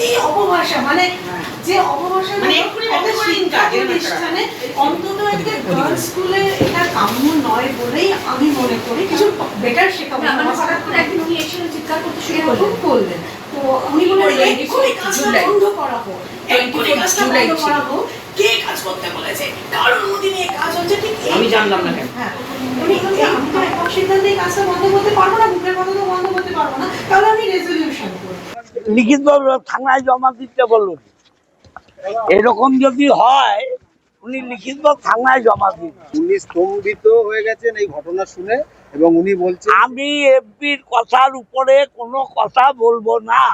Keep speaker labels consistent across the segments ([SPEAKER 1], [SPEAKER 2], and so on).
[SPEAKER 1] সত্যি অপভাষা মানে যে অপভাষা
[SPEAKER 2] মানে
[SPEAKER 1] প্রতিষ্ঠানে অন্তত একটা গার্লস স্কুলে এটা কাম্য নয় বলেই আমি মনে করি। কিছু বেটার শেখাবো।
[SPEAKER 3] মানে। হঠাৎ করে একদিন উনি এসে চিৎকার করতে শুরু করলেন।
[SPEAKER 1] করলেন তো আমি
[SPEAKER 2] বললেন,
[SPEAKER 1] এক্ষুনি কাজটা বন্ধ করা হোক। এক্ষুনি কাজটা বন্ধ করা হোক। কে কাজ করতে বলেছে? কার অনুমতি নিয়ে কাজ হচ্ছে ঠিক
[SPEAKER 2] আমি জানলাম না কেন?
[SPEAKER 1] হ্যাঁ উনি আমি তো সিদ্ধান্তে কাজটা বন্ধ করতে পারব না বুকের কথা তো বন্ধ করতে পারব না। তাহলে আমি রেজলিউশন করব।
[SPEAKER 4] লিখিত থানায় জমা দিতে বলুন। এরকম যদি হয় উনি লিখিত থানায় জমা দিন।
[SPEAKER 5] উনি স্তম্ভিত হয়ে গেছেন এই ঘটনা শুনে এবং উনি বলছেন
[SPEAKER 4] আমি এফবির কথার উপরে কোনো কথা বলব না।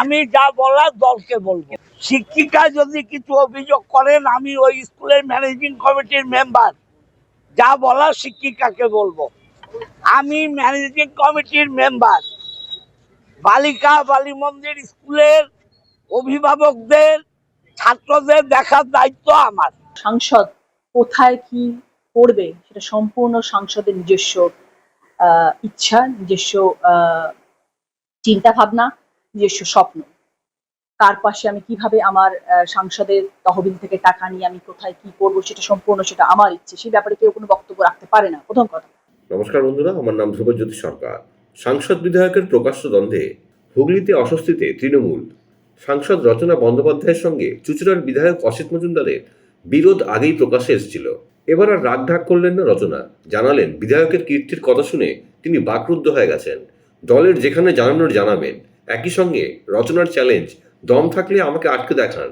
[SPEAKER 4] আমি যা বলার দলকে বলব। শিক্ষিকা যদি কিছু অভিযোগ করেন আমি ওই স্কুলের ম্যানেজিং কমিটির মেম্বার। যা বলার শিক্ষিকাকে বলব। আমি ম্যানেজিং কমিটির মেম্বার। বালিকা বালি মন্দির স্কুলের অভিভাবকদের ছাত্রদের দেখার দায়িত্ব আমার।
[SPEAKER 6] সাংসদ কোথায় কি করবে সেটা সম্পূর্ণ সাংসদের নিজস্ব আহ, ইচ্ছা নিজস্ব চিন্তা ভাবনা নিজস্ব স্বপ্ন। কার পাশে আমি কীভাবে আমার আহ, সাংসদের তহবিল থেকে টাকা নিয়ে আমি কোথায় কি করব সেটা সম্পূর্ণ সেটা আমার ইচ্ছে সেই ব্যাপারে কেউ কোনো বক্তব্য রাখতে পারে না। প্রথম কথা।
[SPEAKER 7] নমস্কার বন্ধুরা আমার নাম ধ্রুবজ্যোতি সরকার। সাংসদ বিধায়কের প্রকাশ্য দ্বন্দ্বে হুগলিতে অস্বস্তিতে তৃণমূল। সাংসদ রচনা বন্দ্যোপাধ্যায়ের সঙ্গে চুচুড়ার বিধায়ক অসিত মজুমদারের বিরোধ আগেই প্রকাশ্যে এসেছিল। এবার আর রাগ ঢাক করলেন না রচনা। জানালেন, বিধায়কের কীর্তির কথা শুনে তিনি বাকরুদ্ধ হয়ে গেছেন। দলের যেখানে জানানোর জানাবেন, একই সঙ্গে রচনার চ্যালেঞ্জ দম থাকলে আমাকে আটকে দেখান।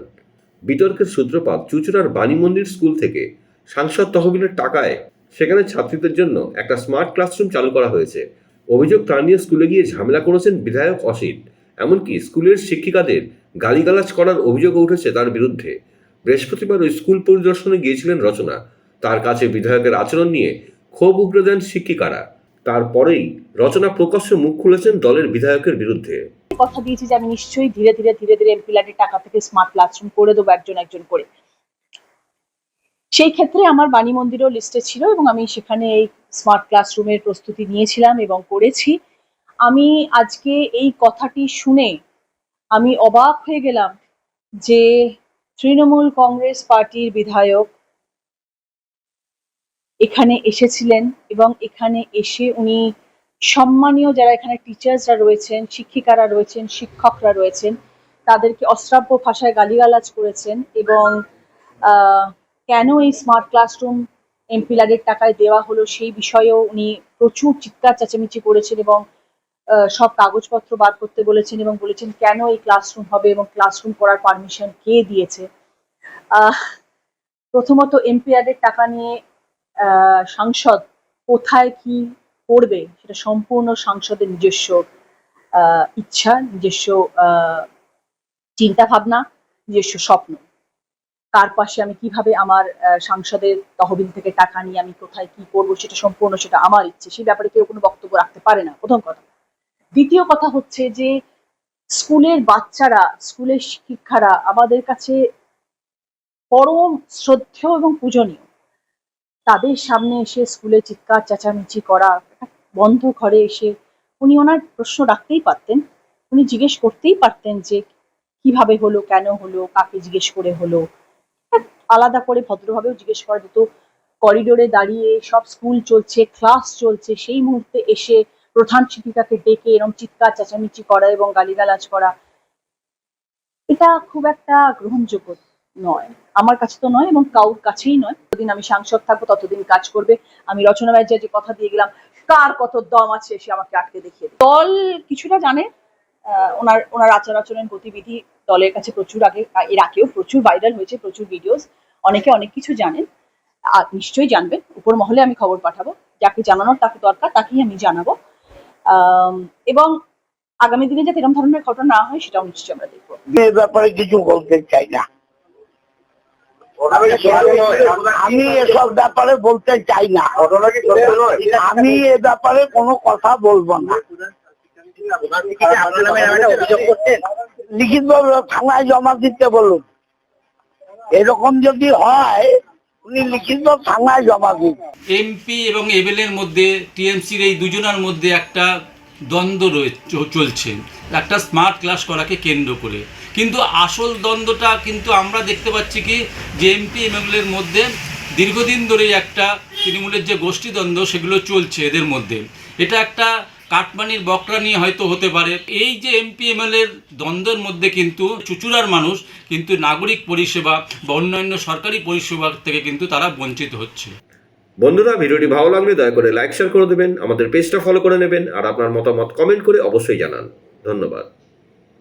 [SPEAKER 7] বিতর্কের সূত্রপাত চুচুড়ার বাণী মন্দির স্কুল থেকে সাংসদ তহবিলের টাকায় সেখানে ছাত্রীদের জন্য একটা স্মার্ট ক্লাসরুম চালু করা হয়েছে। অভিযোগ তা নিয়ে স্কুলে গিয়ে ঝামেলা করেছেন বিধায়ক অসিত। এমনকি স্কুলের শিক্ষিকাদের গালিগালাজ করার অভিযোগও উঠেছে তার বিরুদ্ধে। বৃহস্পতিবার ওই স্কুল পরিদর্শনে গিয়েছিলেন রচনা। তার কাছে বিধায়কের আচরণ নিয়ে ক্ষোভ উগড়ে দেন শিক্ষিকারা। তারপরেই রচনা প্রকাশ্যে মুখ খুলেছেন দলের বিধায়কের বিরুদ্ধে।
[SPEAKER 6] কথা দিয়েছি যে আমি নিশ্চয়ই ধীরে ধীরে ধীরে ধীরে এমপিলাটের টাকা থেকে স্মার্ট ক্লাসরুম করে দেবো একজন একজন করে। সেই ক্ষেত্রে আমার বাণী মন্দিরও লিস্টে ছিল এবং আমি সেখানে এই স্মার্ট ক্লাসরুমের প্রস্তুতি নিয়েছিলাম এবং করেছি। আমি আজকে এই কথাটি শুনে আমি অবাক হয়ে গেলাম যে তৃণমূল কংগ্রেস পার্টির বিধায়ক এখানে এসেছিলেন এবং এখানে এসে উনি সম্মানীয় যারা এখানে টিচার্সরা রয়েছেন, শিক্ষিকারা রয়েছেন, শিক্ষকরা রয়েছেন, তাদেরকে অশ্রাব্য ভাষায় গালিগালাজ করেছেন এবং কেন এই স্মার্ট ক্লাসরুম এমপিলারের টাকায় দেওয়া হলো, সেই বিষয়েও উনি প্রচুর চিৎকার চেঁচামেচি করেছেন এবং সব কাগজপত্র বার করতে বলেছেন এবং বলেছেন, কেন এই ক্লাসরুম হবে এবং ক্লাসরুম করার পারমিশন কে দিয়েছে? প্রথমত এমপিআরের টাকা নিয়ে সাংসদ কোথায় কি করবে সেটা সম্পূর্ণ সাংসদের নিজস্ব ইচ্ছা, নিজস্ব চিন্তা ভাবনা নিজস্ব স্বপ্ন। কার পাশে আমি কীভাবে আমার সাংসদের তহবিল থেকে টাকা নিয়ে আমি কোথায় কি করব, সেটা সম্পূর্ণ সেটা আমার ইচ্ছে সেই ব্যাপারে কেউ কোনো বক্তব্য রাখতে পারে না। প্রথম কথা। দ্বিতীয় কথা হচ্ছে যে, স্কুলের বাচ্চারা, স্কুলের শিক্ষারা আমাদের কাছে পরম শ্রদ্ধেয় এবং পূজনীয়। তাদের সামনে এসে স্কুলে চিৎকার, চেঁচামেচি করা বন্ধ ঘরে এসে উনি ওনার প্রশ্ন রাখতেই পারতেন। উনি জিজ্ঞেস করতেই পারতেন যে, কীভাবে হলো, কেন হলো, কাকে জিজ্ঞেস করে হলো? আলাদা করে ভদ্রভাবেও জিজ্ঞেস করা যেত করিডোরে দাঁড়িয়ে সব স্কুল চলছে ক্লাস চলছে, সেই মুহূর্তে এসে প্রধান শিক্ষিকাকে ডেকে এরকম চিৎকার, চেঁচামেচি করা এবং গালিগালাজ করা। এটা খুব একটা গ্রহণযোগ্য নয়। আমার কাছে তো নয় এবং কাউর কাছেই নয়। যতদিন আমি সাংসদ থাকব, ততদিন কাজ করবে। আমি রচনা ব্যানার্জি যে কথা দিয়ে গেলাম, কার কত দম আছে, সে আমাকে আটকে দেখিয়ে দল কিছুটা জানে ওনার ওনার আচার আচরণ গতিবিধি দলের কাছে প্রচুর আগে এর আগেও প্রচুর ভাইরাল হয়েছে, প্রচুর ভিডিওস অনেকে অনেক কিছু জানেন। আর নিশ্চয়ই জানবেন, উপর মহলে আমি খবর পাঠাবো, যাকে জানানোর তাকে দরকার, তাকেই আমি জানাব। এবং আগামী দিনে যাতে এরকম ধরনের ঘটনা না হয়, সেটাও নিশ্চয়ই আমরা দেখব।
[SPEAKER 4] এ ব্যাপারে কিছু বলতে চাই না। আমি এসব ব্যাপারে বলতে চাই না। আমি এ ব্যাপারে কোনো কথা বলব না। লিখিত থানায় জমা দিতে বলুন। এরকম যদি হয় উনি লিখিত থানায় জমা দিন।
[SPEAKER 8] এমপি এবং এমএলএর মধ্যে টিএমসির এই দুজনের মধ্যে একটা
[SPEAKER 2] দ্বন্দ্ব রয়ে চ- চলছে। একটা স্মার্ট ক্লাস করাকে কেন্দ্র করে। কিন্তু আসল দ্বন্দ্বটা কিন্তু আমরা দেখতে পাচ্ছি কি যে এমপি এমএলএর মধ্যে দীর্ঘদিন ধরেই একটা তৃণমূলের যে গোষ্ঠীদ্বন্দ্ব সেগুলো চলছে এদের মধ্যে। এটা একটা কাটমানির বকরা নিয়ে হয়তো হতে পারে। এই যে এমপি এমএলএর দ্বন্দ্বের মধ্যে কিন্তু চুচুড়ার মানুষ কিন্তু নাগরিক পরিষেবা বা অন্যান্য সরকারি পরিষেবা থেকে কিন্তু তারা বঞ্চিত হচ্ছে।
[SPEAKER 7] বন্ধুরা, ভিডিওটি ভালো লাগলে দয়া করে লাইক শেয়ার করে দেবেন, আমাদের পেজটা ফলো করে নেবেন, আর আপনার মতামত কমেন্ট করে অবশ্যই জানান। ধন্যবাদ।